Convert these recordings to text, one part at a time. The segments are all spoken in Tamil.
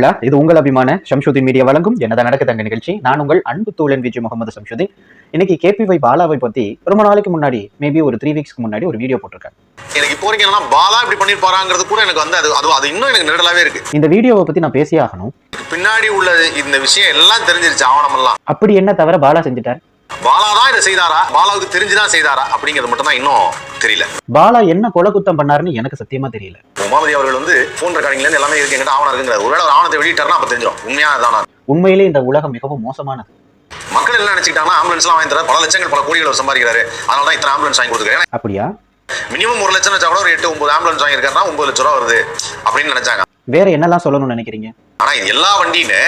விழா. இது உங்கள் அபிமான. ஷம்ஷுதீன் மீடியா வழங்கும் என்னதான் நடக்க தங்க நிகழ்ச்சி. நான் உங்கள் அன்பு தோழன் விஜய் முகமது ஷம்ஷுதீன். இன்னைக்கு கேபிஒய் பாலாவை பத்தி ரொம்ப நாளைக்கு முன்னாடி மேபி ஒரு த்ரீ வீக்ஸ்க்கு முன்னாடி ஒரு வீடியோ போட்டிருக்கேன் எனக்கு இப்போ வரைக்கும் என்னன்னா பாலா இப்படி பண்ணிருப்பாராங்கிறது கூட எனக்கு வந்து அது அது இன்னும் எனக்கு நெருடலாவே இருக்கு. இந்த வீடியோவை பத்தி நான் பேசியே ஆகணும். பின்னாடி உள்ள இந்த விஷயம் எல்லாம் தெரிஞ்சிருச்சு ஆவணம் எல்லாம் அப்படி என்ன தவிர பாலா செஞ்சுட்டார்? பாலா தான் இதை செய்தாரா? பாலாவுக்கு தெரிஞ்சுதான் செய்தாரா? அப்படிங்கிறது மட்டும் தான் இன்னும் தெரியல. பாலா என்ன கொலை குத்தம் பண்ணாருன்னு எனக்கு சத்தியமா தெரியல. உமாபதி அவர்கள் வந்து போன் ரெக்கார்டிங்ல எல்லாமே இருக்கு. எங்கிட்ட ஆவணம் இருக்குங்கிறார். ஒருவேளை ஒரு ஆவணத்தை வெளியிட்டாருன்னா அப்ப தெரிஞ்சிடும் உண்மையா அதானா? உண்மையிலே இந்த உலகம் மிகவும் மோசமானது. மக்கள் என்ன நினைச்சுக்கிட்டாங்கன்னா ஆம்புலன்ஸ் எல்லாம் வாங்கி தர பல லட்சங்கள் பல கோடிகள் சம்பாதிக்கிறாரு. அதனால தான் இத்தனை ஆம்புலன்ஸ் வாங்கி கொடுத்துருக்காரு. அப்படியா? மினிமம் ஒரு லட்சம் வச்சா கூட ஒரு எட்டு ஒன்பது ஆம்புலன்ஸ் வாங்கியிருக்காருன்னா ஒன்பது லட்ச ரூபா வருது அப்படின்னு நினைச்சாங்க. வேற என்னெல்லாம் சொல்லணும்னு நினைக்கிறீங்க? ஆனா இது எல்லா வண்டியுமே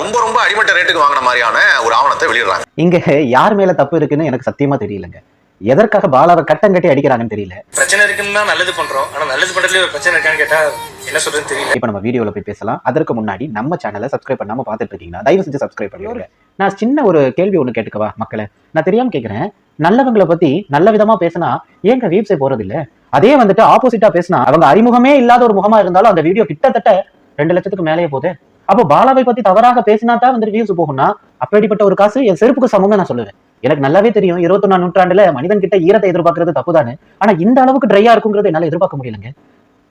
ரொம்ப ரொம்ப அடிமட்ட ரேட்டுக்கு வாங்கின மாதிரியான ஒரு ஆவணத்தை வெளியிடுறாங்க. இங்க யார் மேல தப்பு இருக்குன்னு எனக்கு சத்தியமா தெரியலங்க. எதற்காக பாலாவை கட்டம் கட்டி அடிக்கிறாங்கன்னு தெரியல. பிரச்சனை இருக்குன்னு தான் நல்லது பண்றோம். ஆனா நல்லது பண்றதுல ஒரு பிரச்சனை இருக்கான்னு கேட்டா என்ன சொல்றதுன்னு தெரியல. இப்போ நம்ம வீடியோல போய் பேசலாம். அதற்கு முன்னாடி நம்ம சேனலை சப்ஸ்கிரைப் பண்ணாம பார்த்துட்டு இருக்கீங்கன்னா தயவு செஞ்சு சப்ஸ்கிரைப் பண்ணிடுங்க நான் சின்ன ஒரு கேள்வி ஒன்று கேட்டுக்கவா மக்களை? நான் தெரியாம கேட்குறேன் நல்லவங்களை பத்தி நல்ல விதமா பேசினா ஏங்க வீப்ஸே போறது இல்ல அதே வந்துட்டு ஆப்போசிட்டா பேசினா அவங்க அறிமுகமே இல்லாத ஒரு முகமா இருந்தாலும் அந்த வீடியோ கிட்டத்தட்ட ரெண்டு லட்சத்துக்கு மேலேயே போகுது. அப்போ பாலாவை பத்தி தவறாக பேசினா தான் வந்துட்டு வியூஸ் போகும்னா அப்படிப்பட்ட ஒரு காசு என் செருப்புக்கு சமம்னு நான் சொல்லுவேன். எனக்கு நல்லாவே தெரியும் இருபத்தொன்னா நூற்றாண்டுல மனிதன் கிட்ட ஈரத்தை எதிர்பார்க்கறது தப்புதானே ஆனா இந்த அளவுக்கு ட்ரையா இருக்குங்கிறது என்னால எதிர்பார்க்க முடியலங்க.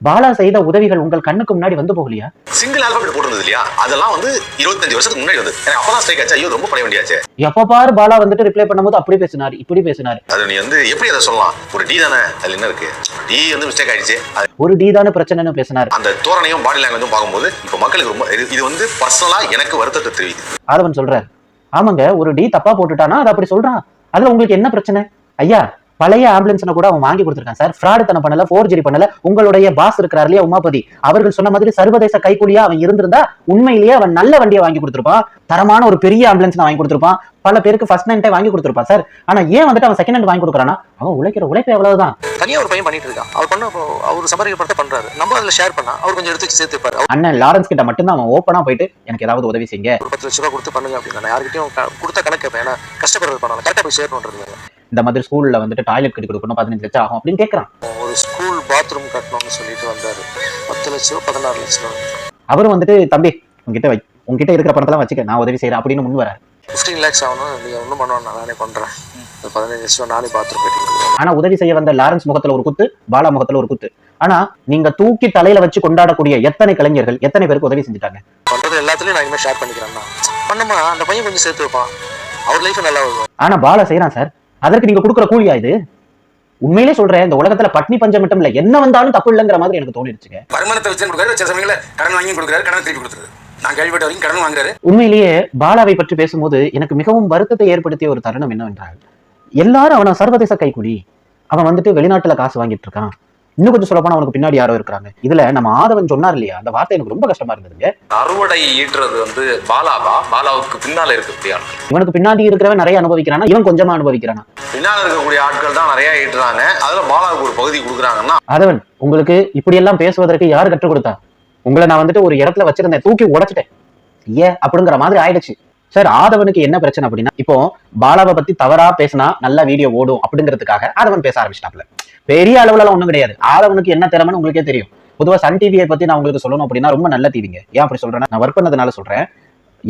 பாலா செய்த உதவிகள் உங்கள் கண்ணுக்கு முன்னாடி வந்து போகலையா? சிங்கிள் ஆல்பபெட் போட்டிருந்தது இல்லையா? அதெல்லாம் வந்து இருபத்தஞ்சு வருஷத்துக்கு முன்னாடி வந்து எனக்கு அப்பதான் ஸ்ட்ரைக் ஆச்சு. ஐயோ ரொம்ப பழைய வண்டியாச்சு. எப்ப பாரு பாலா வந்துட்டு ரிப்ளை பண்ணும்போது அப்படி பேசினாரு இப்படி பேசினாரு. அது நீ வந்து எப்படி அதை சொல்லலாம்? ஒரு டி தானே? அதுல என்ன இருக்கு? டி வந்து மிஸ்டேக் ஆயிடுச்சு. ஒரு டீதான பிரச்சனைன்னு பேசினாரு. அந்த தோரணையும் பாடி லாங்குவேஜும் பார்க்கும்போது இப்போ மக்களுக்கு ரொம்ப இது- இது வந்து பர்சனலா எனக்கு வருத்தத்தை தெரிவிக்குது. ஆதவன் சொல்றாரு ஆமாங்க ஒரு டி தப்பா போட்டுட்டானா அது அப்படி சொல்றான். அதுல உங்களுக்கு என்ன பிரச்சனை? ஐயா பழைய ஆம்புலன்ஸ்ன கூட அவன் வாங்கி கொடுத்துருக்கான் சார். ஃப்ராடு தனம் பண்ணல ஃபோர்ஜரி பண்ணல. உங்களுடைய பாஸ் இருக்கிறார் இல்லையா உமாபதி? அவர்கள் சொன்ன மாதிரி சர்வதேச கைக்கூலியா அவன் இருந்திருந்தா உண்மையிலேயே அவன் நல்ல வண்டியை வாங்கி கொடுத்திருப்பான். தரமான ஒரு பெரிய ஆம்புலன்ஸ் வாங்கி கொடுத்திருப்பான். பல பேருக்கு ஃபர்ஸ்ட் நைன்டே வாங்கி கொடுத்திருப்பான் சார். ஆனா ஏன் வந்துட்டு அவன் செகண்ட் ஹேண்ட் வாங்கி கொடுக்குறானா அவன் உழைக்கிற உழைப்பு எவ்வளவுதான் தனியா ஒரு பையன் பண்ணிட்டு இருக்கான். அவர் பண்ண அவர் சம்பாதிக்க பண்றாரு. நம்ம அதுல ஷேர் பண்ணா அவர் கொஞ்சம் எடுத்து வச்சு சேர்த்து வைப்பாரு அவர் அண்ணன் லாரன்ஸ் கிட்ட மட்டும்தான் அவன் ஓப்பனா போயிட்டு எனக்கு ஏதாவது உதவி செய்யுங்க. ஒரு பத்து லட்ச ரூபா கொடுத்து பண்ணுங்க அப்படின்னு க- கொடுத்த கணக்கு ஏன்னா கஷ்டப்படுறது பண்ணலாம். கரெக்டா போய் ஷேர் பண்றது இந்த மாதிரி ஸ்கூல்ல வந்துட்டு டாய்லெட் கட்டி கொடுக்கணும் பதினஞ்சு லட்சம் ஆகும் அப்படின்னு கேட்கறான் ஒரு ஸ்கூல் பாத்ரூம் கட்டணும்னு சொல்லிட்டு வந்தாரு. பத்து லட்ச ரூபா பதினாறு லட்ச ரூபா அவரும் வந்துட்டு தம்பி உங்ககிட்ட வை. உங்ககிட்ட இருக்கிற பணத்தெல்லாம் வச்சுக்க. நான் உதவி செய்யறேன் அப்படின்னு முன் வராரு. ஃபிஃப்டீன் லேக்ஸ் ஆகணும். நீங்க ஒன்றும் பண்ணுவோம் நான் நானே பண்றேன். ஒரு பதினஞ்சு லட்ச ரூபா நானே பாத்ரூம் கட்டி கொடுக்குறேன். ஆனா உதவி செய்ய வந்த லாரன்ஸ் முகத்துல ஒரு குத்து பாலா முகத்துல ஒரு குத்து. ஆனா நீங்க தூக்கி தலையில வச்சு கொண்டாடக்கூடிய எத்தனை கலைஞர்கள் எத்தனை பேருக்கு உதவி செஞ்சுட்டாங்க? பண்றது எல்லாத்துலயும் நான் இனிமேல் ஷேர் பண்ணிக்கிறேன்னா பண்ணுமா? அந்த பையன் கொஞ்சம் சேர்த்து வைப்பான். அவர் லைஃப் நல்லா ஆனா பாலா செய்யறான் சார். அதற்கு நீங்க கொடுக்குற கூலியா இது? உண்மையிலே சொல்றேன் இந்த உலகத்துல பட்னி பஞ்சம் மட்டும் இல்ல என்ன வந்தாலும் தப்பு இல்லைங்கிற மாதிரி எனக்கு தோணிடுச்சுங்க வருமானத்தை வச்சு கொடுக்குறாரு சில சமயங்கள கடன் வாங்கி கொடுக்குறாரு கடன் திருப்பி கொடுத்துருது நான் கேள்விப்பட்ட வரைக்கும் கடன் வாங்குறாரு. உண்மையிலேயே பாலாவை பற்றி பேசும்போது எனக்கு மிகவும் வருத்தத்தை ஏற்படுத்திய ஒரு தருணம் என்னவென்றால் எல்லாரும் அவன சர்வதேச கைக்கூலி. அவன் வந்துட்டு வெளிநாட்டுல காசு வாங்கிட்டு இருக்கான். இன்னும் கொஞ்சம் சொல்ல போனா அவனுக்கு பின்னாடி யாரோ இருக்கிறாங்க. இதுல நம்ம ஆதவன் சொன்னார் இல்லையா? அந்த வார்த்தை எனக்கு ரொம்ப கஷ்டமா இருந்ததுங்க. அறுவடை ஈட்டுறது வந்து பாலாவா? பாலாவுக்கு பின்னால இருக்கக்கூடிய ஆட்கள். இவனுக்கு பின்னாடி இருக்கிறவன் நிறைய அனுபவிக்கிறானா? இவன் கொஞ்சமா அனுபவிக்கிறானா? பின்னால இருக்கக்கூடிய ஆட்கள் தான் நிறைய ஈட்டுறாங்க. அதுல பாலாவுக்கு ஒரு பகுதி கொடுக்குறாங்கன்னா? ஆதவன் உங்களுக்கு இப்படி எல்லாம் பேசுவதற்கு யார் கற்றுக் கொடுத்தா? உங்களை நான் வந்துட்டு ஒரு இடத்துல வச்சிருந்தேன் தூக்கி உடைச்சிட்டேன். ஏன் அப்படிங்கிற மாதிரி ஆயிடுச்சு. சார் ஆதவனுக்கு என்ன பிரச்சனை அப்படின்னா இப்போ பாலாவை பத்தி தவறா பேசினா நல்ல வீடியோ ஓடும் அப்படிங்கிறதுக்காக ஆதவன் பேச ஆரம்பிச்சிட்டாப்ல பெரிய அளவுல ஒன்றும் ஒண்ணும் கிடையாது. ஆதவனுக்கு என்ன திறமைன்னு உங்களுக்கே தெரியும். பொதுவா சன் டிவியை பத்தி நான் உங்களுக்கு சொல்லணும் அப்படின்னா ரொம்ப நல்ல டிவிங்க ஏன் அப்படி சொல்றேன்னா நான் ஒர்க் பண்ணதுனால சொல்றேன்.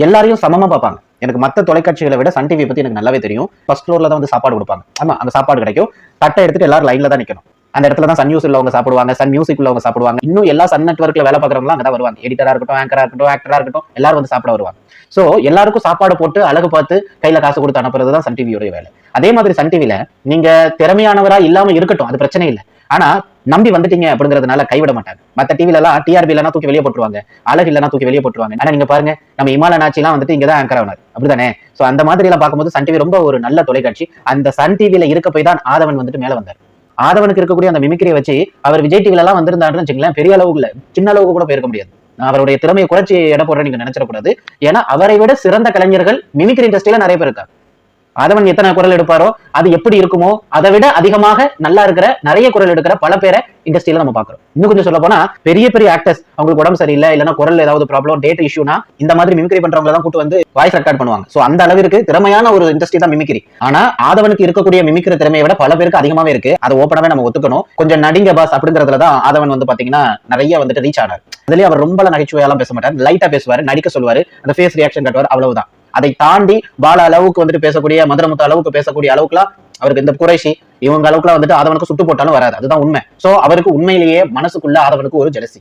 எல்லாரையும் சமமா பார்ப்பாங்க. எனக்கு மத்த தொலைக்காட்சிகளை விட சன் டிவியை பத்தி எனக்கு நல்லாவே தெரியும். ஃபர்ஸ்ட் ஃப்ளோர்ல தான் வந்து சாப்பாடு கொடுப்பாங்க. ஆமா அந்த சாப்பாடு கிடைக்கும். தட்டை எடுத்துட்டு எல்லாரும் லைன்ல தான் நிக்கணும். அந்த இடத்துல தான் சன் நியூஸ் உள்ளவங்க சாப்பிடுவாங்க சன் மியூசிக் உள்ளவங்க சாப்பிடுவாங்க. இன்னும் எல்லா சன் நெட்ஒர்க்ல வேலை பார்க்குறவங்க அங்கே தான் வருவாங்க எடிட்டரா இருக்கட்டும் ஆங்கரா இருக்கட்டும் ஆக்டரா இருக்கட்டும் எல்லாரும் வந்து சாப்பிட வருவாங்க. சோ எல்லாருக்கும் சாப்பாடு போட்டு அழகு பார்த்து கையில காசு கொடுத்து அனுப்புறது தான் சன் டிவியோட வேலை. அதே மாதிரி சன் டிவில நீங்க திறமையானவரா இல்லாம இருக்கட்டும் அது பிரச்சனை இல்லை. ஆனா நம்பி வந்துட்டீங்க அப்படிங்கறதுனால கைவிட மாட்டாங்க. மத்த டிவில எல்லாம் டிஆர்பி இல்லைனா தூக்கி வெளியே போட்டுருவாங்க. அழகு இல்லைனா தூக்கி வெளியே போட்டுருவாங்க. ஆனா நீங்க பாருங்க நம்ம இமால நாச்சிலாம் வந்துட்டு இங்க தான் ஆங்கர் ஆனார் அப்படிதானே? சோ அந்த மாதிரி எல்லாம் பார்க்கும்போது சன் டிவி ரொம்ப ஒரு நல்ல தொலைக்காட்சி. அந்த சன் டிவில இருக்க போய் தான் ஆதவன் வந்துட்டு மேல வந்தார். ஆதவனுக்கு இருக்கக்கூடிய அந்த மிமிக்ரியை வச்சு அவர் விஜய் டிவில எல்லாம் வந்திருந்தாருன்னு வச்சுங்களேன் பெரிய அளவுக்கு இல்ல சின்ன அளவுக்கு கூட போயிருக்க முடியாது. அவருடைய திறமையை குறைச்சி எடை போடுற நீங்க நினைச்சிடக்கூடாது. ஏன்னா அவரை விட சிறந்த கலைஞர்கள் மிமிக்ரி இண்டஸ்ட்ரியில நிறைய பேர் இருக்காங்க. ஆதவன் எத்தனை குரல் எடுப்பாரோ அது எப்படி இருக்குமோ அதை விட அதிகமாக நல்லா இருக்கிற நிறைய குரல் எடுக்கிற பல பேரை இண்டஸ்ட்ரியில நம்ம பாக்குறோம் இன்னும் கொஞ்சம் சொல்ல போனா பெரிய பெரிய ஆக்டர்ஸ் அவங்களுக்கு உடம்பு சரியில்லை இல்லைன்னா குரல் ஏதாவது ப்ராப்ளம் டேட் இஷ்யூனா இந்த மாதிரி மிமிக்ரி பண்றவங்க தான் கூட்டு வந்து வாய்ஸ் ரெக்கார்ட் பண்ணுவாங்க. சோ அந்த அளவிற்கு திறமையான ஒரு இண்டஸ்ட்ரி தான் மிமிக்ரி ஆனா ஆதவனுக்கு இருக்கக்கூடிய மிமிக்கிற திறமையை விட பல பேருக்கு அதிகமாவே இருக்கு. அதை ஓப்பனாவே நம்ம ஒத்துக்கணும். கொஞ்சம் நடிங்க பாஸ் அப்படிங்கறதுல தான் ஆதவன் வந்து பாத்தீங்கன்னா நிறைய வந்துட்டு ரீச் ஆனார். அதுலயே அவர் ரொம்ப நகைச்சுவையெல்லாம் பேச மாட்டார். லைட்டா பேசுவாரு நடிக்க சொல்லுவாரு. அந்த ஃபேஸ் ரியாக்ஷன் காட்டுவார் அவ்வளவுதான். அதை தாண்டி பால அளவுக்கு வந்துட்டு பேசக்கூடிய மதுரமுத்த அளவுக்கு பேசக்கூடிய அளவுக்குலாம் அவருக்கு இந்த குறைஷி இவங்க அளவுக்குலாம் வந்துட்டு ஆதவனுக்கு சுட்டு போட்டாலும் வராது. அதுதான் உண்மை. சோ அவருக்கு உண்மையிலேயே மனசுக்குள்ள ஆதவனுக்கு ஒரு ஜெலசி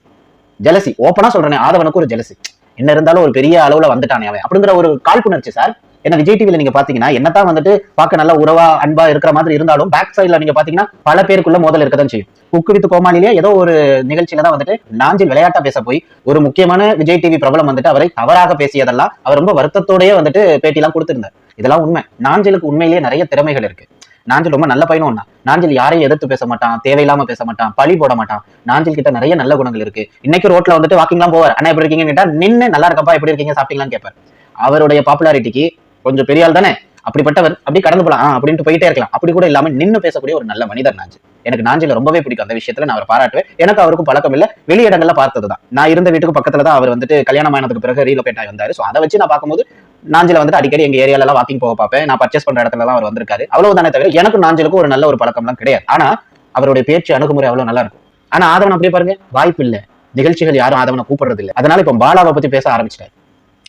ஜெலசி ஓப்பனா சொல்றேன் ஆதவனுக்கு ஒரு ஜெலசி என்ன இருந்தாலும் ஒரு பெரிய அளவுல வந்துட்டானே அவன். அப்படிங்கிற ஒரு காழ்ப்புணர்ச்சி சார் ஏன்னா விஜய் டிவியில நீங்க பாத்தீங்கன்னா என்னதான் வந்துட்டு பார்க்க நல்ல உறவா அன்பா இருக்கிற மாதிரி இருந்தாலும் பேக் சைட்ல நீங்க பாத்தீங்கன்னா பல பேருக்குள்ள மோதல் இருக்கதான் செய்யும். குக்கு வித் கோமாளிலேயே ஏதோ ஒரு நிகழ்ச்சியில தான் வந்துட்டு நாஞ்சில் விளையாட்டா பேச போய் ஒரு முக்கியமான விஜய் டிவி பிரபலம் வந்துட்டு அவரை தவறாக பேசியதெல்லாம் அவர் ரொம்ப வருத்தத்தோடய வந்துட்டு பேட்டிலாம் கொடுத்திருந்தார். இதெல்லாம் உண்மை. நாஞ்சிலுக்கு உண்மையிலேயே நிறைய திறமைகள் இருக்கு. நாஞ்சில் ரொம்ப நல்ல பையனும் ஒன்னா நாஞ்சில் யாரையும் எதிர்த்து பேச மாட்டான் தேவையில்லாம பேச மாட்டான் பழி போட மாட்டான். நாஞ்சில் கிட்ட நிறைய நல்ல குணங்கள் இருக்கு. இன்னைக்கு ரோட்ல வந்துட்டு வாக்கிங்லாம் போவார். அண்ணா எப்படி இருக்கீங்கன்னு கேட்டா நின்னு நல்லா இருக்கப்பா எப்படி இருக்கீங்க சாப்பிட்டீங்களான்னு கேட்பார். அவருடைய பாப்புலாரிட்டிக்கு கொஞ்சம் பெரிய ஆள் தானே? அப்படிப்பட்டவர் அப்படி கடந்து போலாம். அப்படின்ட்டு போயிட்டே இருக்கலாம். அப்படி கூட இல்லாம நின்னு பேசக்கூடிய ஒரு நல்ல மனிதர் நாஞ்சு எனக்கு நாஞ்சில ரொம்பவே பிடிக்கும் அந்த விஷயத்துல நான் அவரை பாராட்டுவேன். எனக்கு அவருக்கும் பழக்கம் இல்ல. வெளியிடங்கள்ல பார்த்ததுதான். நான் இருந்த வீட்டுக்கு பக்கத்துல தான் அவர் வந்துட்டு கல்யாணம் ஆனதுக்கு பிறகு ரீலோகேட் ஆகி வந்தாரு. சோ அதை வச்சு நான் பார்க்கும்போது நாஞ்சில வந்துட்டு அடிக்கடி எங்க ஏரியால எல்லாம் வாக்கிங் போக பார்ப்பேன். நான் பர்ச்சேஸ் பண்ற இடத்துல தான் அவர் வந்திருக்காரு. அவ்வளவுதானே தவிர எனக்கு நாஞ்சிலுக்கும் ஒரு நல்ல ஒரு பழக்கம்லாம் கிடையாது. ஆனா அவருடைய பேச்சு அணுகுமுறை அவ்வளவு நல்லா இருக்கும். ஆனா ஆதவன் அப்படியே பாருங்க வாய்ப்பு இல்ல. நிகழ்ச்சிகள் யாரும் ஆதவனை கூப்பிடுறது இல்ல அதனால இப்ப பாலாவை பத்தி பேச ஆரம்பிச்சிட்டாரு.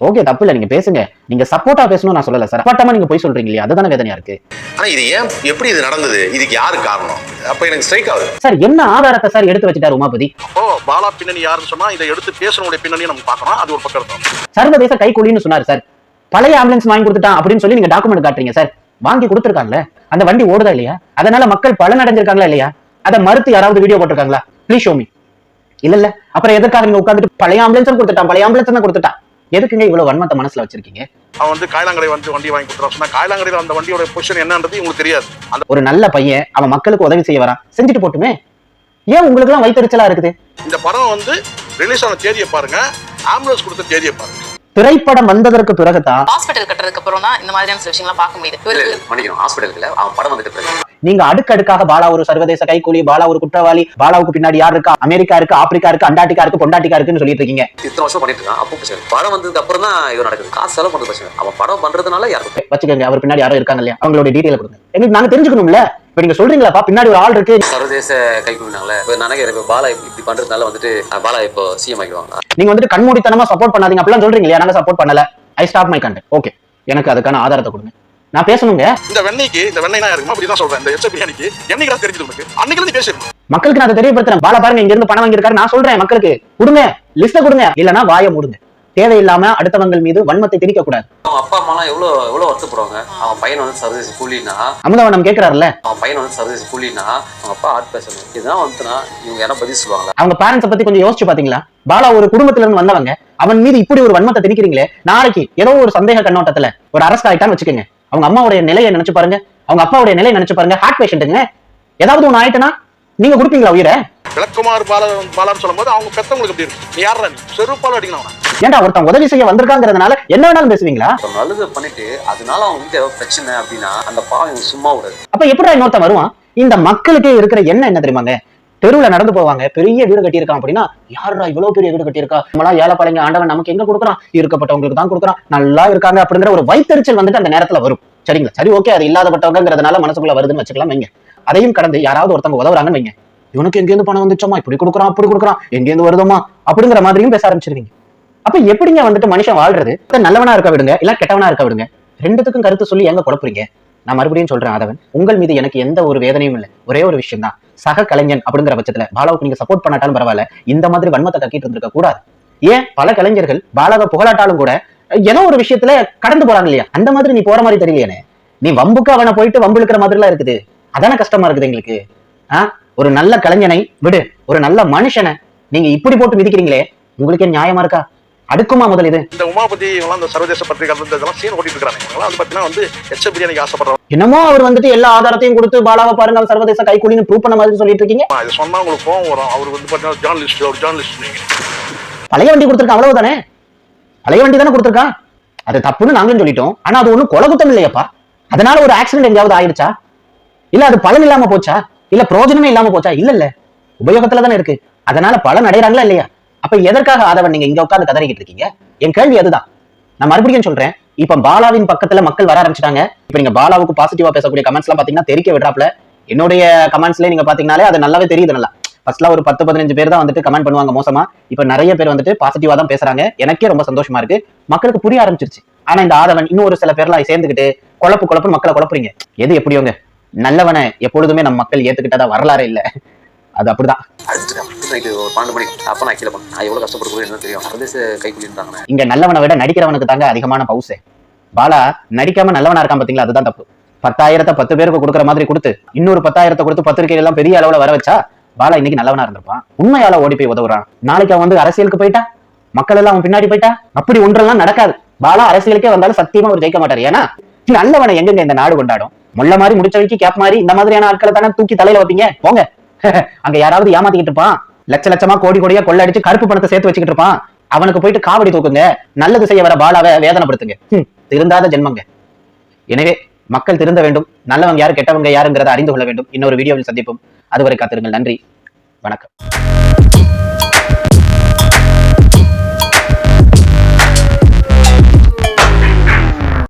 ஓகே தப்பு இல்ல நீங்க பேசுங்க. நீங்க சப்போர்ட்டா பேசணும் நான் சொல்லல சார் அப்பட்டமா நீங்க போய் சொல்றீங்க இல்லையா? அதுதானே வேதனையா இருக்கு. ஆனா இது ஏன் எப்படி இது நடந்தது? இதுக்கு யாரு காரணம்? அப்ப எனக்கு ஸ்ட்ரைக் ஆகுது. சார் என்ன ஆதாரத்தை சார் எடுத்து வச்சுட்டாரு உமாபதி? அப்போ பாலா பின்னணி யாருன்னு சொன்னா இதை எடுத்து பேசுறவங்களுடைய பின்னணியை நம்ம பார்க்கணும். அது ஒரு பக்கம் இருக்கும். சர்வதேச கைக்கூலின்னு சொன்னாரு சார் பழைய ஆம்புலன்ஸ் வாங்கி கொடுத்துட்டான் அப்படின்னு சொல்லி நீங்க டாக்குமெண்ட் காட்டுறீங்க சார் வாங்கி கொடுத்துருக்காங்கல்ல? அந்த வண்டி ஓடுதா இல்லையா? அதனால மக்கள் பலன் அடைஞ்சிருக்காங்களா இல்லையா? அதை மறுத்து யாராவது வீடியோ போட்டிருக்காங்களா? ப்ளீஸ் ஷோமி இல்ல இல்ல. அப்புறம் எதுக்காக நீங்க உட்காந்துட்டு பழைய ஆம்புலன்ஸ் கொடுத்துட்டான்? பழைய ஆம்புலன்ஸ் தான் கொடுத்துட்டான். எதுக்குங்க இவ்வளவு வன்மத்தை மனசுல வச்சிருக்கீங்க? அவன் வந்து காயலாங்கடை வந்து வண்டி வாங்கி கொடுத்துறான் சொன்னா காயலாங்கடையில அந்த வண்டியோட பொசிஷன் என்னன்றது உங்களுக்கு தெரியாது. அந்த ஒரு நல்ல பையன் அவன் மக்களுக்கு உதவி செய்ய வரான். செஞ்சுட்டு போட்டுமே. ஏன் உங்களுக்கு எல்லாம் வயிற்றுச்சலா இருக்குது? இந்த படம் வந்து ரிலீஸ் ஆன தேதியை பாருங்க. ஆம்புலன்ஸ் கொடுத்த தேதியை பாருங்க. திரைப்படம் வந்ததற்கு பிறகுதான் ஹாஸ்பிட்டல் கட்டுறதுக்கு அப்புறம் தான் இந்த மாதிரியான விஷயங்கள்லாம் பார்க்க முடியுது. மன்னிக்கணும். ஹாஸ்பிட்டலுக்கு அவன் படம் வந்துட்டு பிறகு. நீங்க அடுக்கடுக்காக பாலா ஒரு சர்வதேச கைக்கூலி பாலா ஒரு குற்றவாளி பாலாவுக்கு பின்னாடி யார் இருக்கா? அமெரிக்கா இருக்கு ஆப்பிரிக்கா இருக்கு அண்டார்டிகா இருக்கு பொண்டாட்டிக்கா இருக்குன்னு சொல்லிட்டு இருக்கீங்க. இத்தனை வருஷம் பண்ணிட்டு இருக்கான். அப்போ பிரச்சனை படம் வந்ததுக்கு அப்புறம் தான் இது நடக்குது. காசு செலவு பண்றது பிரச்சனை அவன் படம் பண்றதுனால யாருக்கும் வச்சுக்கோங்க அவர் பின்னாடி யாரும் இருக்காங்க இல்லையா? அவங்களோட டீடைல கொடுங்க. எங்களுக்கு நாங்க தெரிஞ்சுக்கணும்ல? இப்ப நீங்க சொல்றீங்களாப்பா பின்னாடி ஒரு ஆள் இருக்கு. சர்வதேச இப்போ நினைக்கிறேன் இப்போ பாலா இப்படி பண்றதுனால வந்துட்டு பாலா இப்போ சிஎம் ஆகிடுவாங்க. நீங்க வந்துட்டு கண்மூடித்தனமா சப்போர்ட் பண்ணாதீங்க. அப்படிலாம் சொல்றீங்க இல்லையா? நாங்க சப்போர்ட் பண்ணல. I stop my content okay எனக்கு அதுக்கான ஆதாரத்தை கொடுங்க. நான் பேசணுங்க. இந்த வெண்ணெய்க்கு இந்த வெண்ணெய் இருக்குமா அப்படி தான் சொல்றேன். இந்த எச்ச பிரியாணிக்கு. என்னைக்கு தெரிஞ்சது உனக்கு? அன்னைக்கு இருந்து பேசிருக்கோம் மக்களுக்கு நான் அதை தெரியப்படுத்துறேன். பாலா பாருங்க இங்க இருந்து பணம் வாங்கியிருக்காரு. நான் சொல்றேன் மக்களுக்கு. கொடுங்க. லிஸ்ட கொடுங்க. இல்லனா வாயை மூடுங்க. தேவையில்லாம அடுத்தவங்கள் மீது வன்மத்தை திணிக்க கூடாது அவன் அப்பா அம்மாலாம் எவ்வளோ எவ்வளோ வருத்தப்படுவாங்க? அவன் பையன் வந்து சர்வதேச கூலினா அமுதவனம் கேக்குறாருல்ல அவன் பையன் வந்து சர்வதேச கூலினா அவங்க அப்பா ஆர்ட் பேசணும். இதுதான் வந்துட்டுனா இவங்க யாரும் பதில் சொல்லுவாங்களா? அவங்க பேரண்ட்ஸ பத்தி கொஞ்சம் யோசிச்சு பாத்தீங்களா? பாலா ஒரு குடும்பத்துல இருந்து வந்தவங்க. அவன் மீது இப்படி ஒரு வன்மத்தை திணிக்கிறீங்களே நாளைக்கு ஏதோ ஒரு சந்தேக கண்ணோட்டத்துல ஒரு அரெஸ்ட் ஆயிட்டான்னு வச்சுக்கோங்க. அவங்க அம்மாவுடைய நிலையை நினைச்சு பாருங்க. அவங்க அப்பாவுடைய நிலையை நினைச்சு பாருங்க. ஹார்ட் பேஷண்ட்டுங்க ஏதாவது ஒண்ணு ஆயிட்டுனா நீங்க கொடுப்பீங்களா உயிரை? விளக்குமார் பாலா பாலான்னு சொல்லும்போது அவங்க பெத்தவங்களுக்கு எப்படி இருக்கு நீ யாரா செருப்பால அடிக்கணும். ஏன்டா ஒருத்தன் உதவி செய்ய வந்திருக்காங்கிறதுனால என்ன வேணாலும் பேசுவீங்களா? நல்லது பண்ணிட்டு அதனால அவங்க வீட்டுல ஏதாவது பிரச்சனை அப்படின்னா அந்த பாவம் சும்மா விடாது. அப்ப எப்படிடா இன்னொருத்தன் வருவான்? இந்த மக்களுக்கே இருக்கிற எண்ணம் என்ன தெரியுமாங்க? தெருவுல நடந்து போவாங்க. பெரிய வீடு கட்டியிருக்கான் அப்படின்னா யாருடா இவ்வளவு பெரிய வீடு கட்டியிருக்கா? நம்மளா ஏழை பழங்க ஆண்டவன் நமக்கு எங்க கொடுக்குறான்? இருக்கப்பட்டவங்களுக்கு தான் கொடுக்குறான். நல்லா இருக்காங்க. அப்படிங்கிற ஒரு வைத்தறிச்சல் வந்துட்டு அந்த நேரத்துல வரும். சரிங்களா? சரி ஓகே அது இல்லாதப்பட்டவங்கிறதுனால மனசுக்குள்ள வருதுன்னு வச்சுக்கலாம் வைங்க. அதையும் கடந்து யாராவது ஒருத்தவங்க உதவுறாங்கன்னு வைங்க. இவனுக்கு எங்கேருந்து பணம் வந்துச்சோமா இப்படி கொடுக்குறான் அப்படி கொடுக்குறான். எங்கேருந்து வருதோமா அப்படிங்கிற மாதிரியும் பேச ஆரம்பிச்சிருவீங்க. அப்ப எப்படிங்க வந்துட்டு மனுஷன் வாழ்றது? நல்லவனா இருக்க விடுங்க இல்ல கெட்டவனா இருக்க விடுங்க. ரெண்டுத்துக்கும் கருத்து சொல்லி எங்க குழப்புறீங்க? நான் மறுபடியும் சொல்றேன் அதவன் உங்கள் மீது எனக்கு எந்த ஒரு வேதனையும் இல்லை. ஒரே ஒரு விஷயம் தான் சக கலைஞன் அப்படிங்கிற பட்சத்துல பாலாவுக்கு நீங்க சப்போர்ட் பண்ணாட்டாலும் பரவாயில்ல. இந்த மாதிரி வன்மத்தை கக்கிட்டு இருந்திருக்க கூடாது. ஏன்? பல கலைஞர்கள் பாலாவை புகழாட்டாலும் கூட ஏதோ ஒரு விஷயத்துல கடந்து போறாங்க இல்லையா? அந்த மாதிரி நீ போற மாதிரி தெரியலையானே. நீ வம்புக்கு அவனை போயிட்டு வம்பு இழுக்கிற மாதிரி எல்லாம் இருக்குது. அதானே கஷ்டமா இருக்குது எங்களுக்கு. ஆ? ஒரு நல்ல கலைஞனை விடு. ஒரு நல்ல மனுஷனை நீங்க இப்படி போட்டு மிதிக்கிறீங்களே. உங்களுக்கே நியாயமா இருக்கா? அடுக்குமா முதல் இது? இந்த உமாபதி இவங்களாம் இந்த சர்வதேச பத்திரிகை இந்த இதெல்லாம் சீன் ஓட்டிட்டு இருக்காங்க இவங்களாம் வந்து பாத்தீங்கன்னா வந்து எச்ச பிரியாணிக்கு ஆசைப்படுறவங்க. என்னமோ அவர் வந்துட்டு எல்லா ஆதாரத்தையும் கொடுத்து பாலாவை பாருங்க சர்வதேச கைக்கூலின்னு ப்ரூவ் பண்ண மாதிரி சொல்லிட்டு இருக்கீங்க இது சொன்னா உங்களுக்கு கோவம் வரும். அவர் வந்து பாத்தீங்கன்னா ஜேர்னலிஸ்ட் ஒரு ஜேர்னலிஸ்ட் நீங்க. பழைய வண்டி கொடுத்துருக்கான் அவ்வளவுதானே? பழைய வண்டி தானே கொடுத்துருக்கான் அது தப்புன்னு நாங்களும் சொல்லிட்டோம். ஆனா அது ஒண்ணும் கொலை குத்தம் இல்லையாப்பா. அதனால ஒரு ஆக்சிடென்ட் எங்கேயாவது ஆயிடுச்சா இல்ல அது பலன் இல்லாம போச்சா? இல்ல பிரயோஜனமே இல்லாம போச்சா? இல்ல இல்ல உபயோகத்துல தானே இருக்கு. அதனால பலன் அடையறாங்களா இல்லையா? அப்ப எதற்காக ஆதவன் நீங்க இங்க உட்கார்ந்து கதறிக்கிட்டு இருக்கீங்க? என் கேள்வி அதுதான். நான் மறுபடியும் சொல்றேன். இப்ப பாலாவின் பக்கத்துல மக்கள் வர ஆரம்பிச்சிட்டாங்க. இப்ப நீங்க பாலாவுக்கு பாசிட்டிவா பேசக்கூடிய கமெண்ட்ஸ் எல்லாம் பாத்தீங்கன்னா தெரிக்க விடுறாப்ல என்னுடைய கமெண்ட்ஸ்ல நீங்க பாத்தீங்கன்னாலே அது நல்லாவே தெரியுது நல்லா. ஃபர்ஸ்ட்லாம் ஒரு பத்து பதினஞ்சு பேர் தான் வந்துட்டு கமெண்ட் பண்ணுவாங்க மோசமா. இப்ப நிறைய பேர் வந்துட்டு பாசிட்டிவா தான் பேசுறாங்க. எனக்கே ரொம்ப சந்தோஷமா இருக்கு. மக்களுக்கு புரிய ஆரம்பிச்சிருச்சு. ஆனா இந்த ஆதவன் இன்னும் ஒரு சில பேர்லாம் சேர்ந்துக்கிட்டு குழப்பு குழப்பு மக்களை குழப்புறீங்க. எது எப்படியோங்க? நல்லவனை எப்பொழுதுமே நம்ம மக்கள் ஏத்துக்கிட்டதா வரலாறு இல்ல. அது அப்படிதான். நைட்டு ஒரு பன்னெண்டு மணி அப்போ நான் கீழே பண்ணேன் எவ்வளோ கஷ்டப்பட்டு என்ன தெரியும். சர்வதேச கை இருந்தாங்க இங்கே நல்லவனை விட நடிக்கிறவனுக்கு தாங்க அதிகமான பவுசே. பாலா நடிக்காம நல்லவனா இருக்கான் பாத்தீங்களா? அதுதான் தப்பு. பத்தாயிரத்தை பத்து பேருக்கு கொடுக்குற மாதிரி கொடுத்து இன்னொரு பத்தாயிரத்தை கொடுத்து பத்திரிகைகள் எல்லாம் பெரிய அளவுல வர வச்சா பாலா இன்னைக்கு நல்லவனா இருந்திருப்பான். உண்மையால ஓடி போய் உதவுறான். நாளைக்கு அவன் வந்து அரசியலுக்கு போயிட்டா? மக்கள் எல்லாம் அவன் பின்னாடி போயிட்டா? அப்படி ஒன்றெல்லாம் நடக்காது. பாலா அரசியலுக்கே வந்தாலும் சத்தியமா அவர் ஜெயிக்க மாட்டார். ஏன்னா நல்லவனை எங்கெங்க இந்த நாடு கொண்டாடும்? முள்ள மாதிரி முடிச்ச வைக்கி கேப் மாதிரி இந்த மாதிரியான ஆட்களை தானே தூக்கி தலையில வைப்பீங்க? போங்க. அங்க யாராவது ஏமாத்திக்கிட்டு இருப்பான்? லட்ச லட்சமா கோடி கோடியா கொள்ளடிச்சு கருப்பு பணத்தை சேர்த்து வச்சுக்கிட்டு இருப்பான். அவனுக்கு போயிட்டு காவடி தூக்குங்க. நல்லது செய்ய வர பாலாவை வேதனைப்படுத்துங்க. திருந்தாத ஜென்மங்க. எனவே மக்கள் திருந்த வேண்டும். நல்லவங்க யாரு கெட்டவங்க யாருங்கிறத அறிந்து கொள்ள வேண்டும். இன்னொரு வீடியோவில் சந்திப்போம். அதுவரை காத்திருங்கள். நன்றி. வணக்கம்.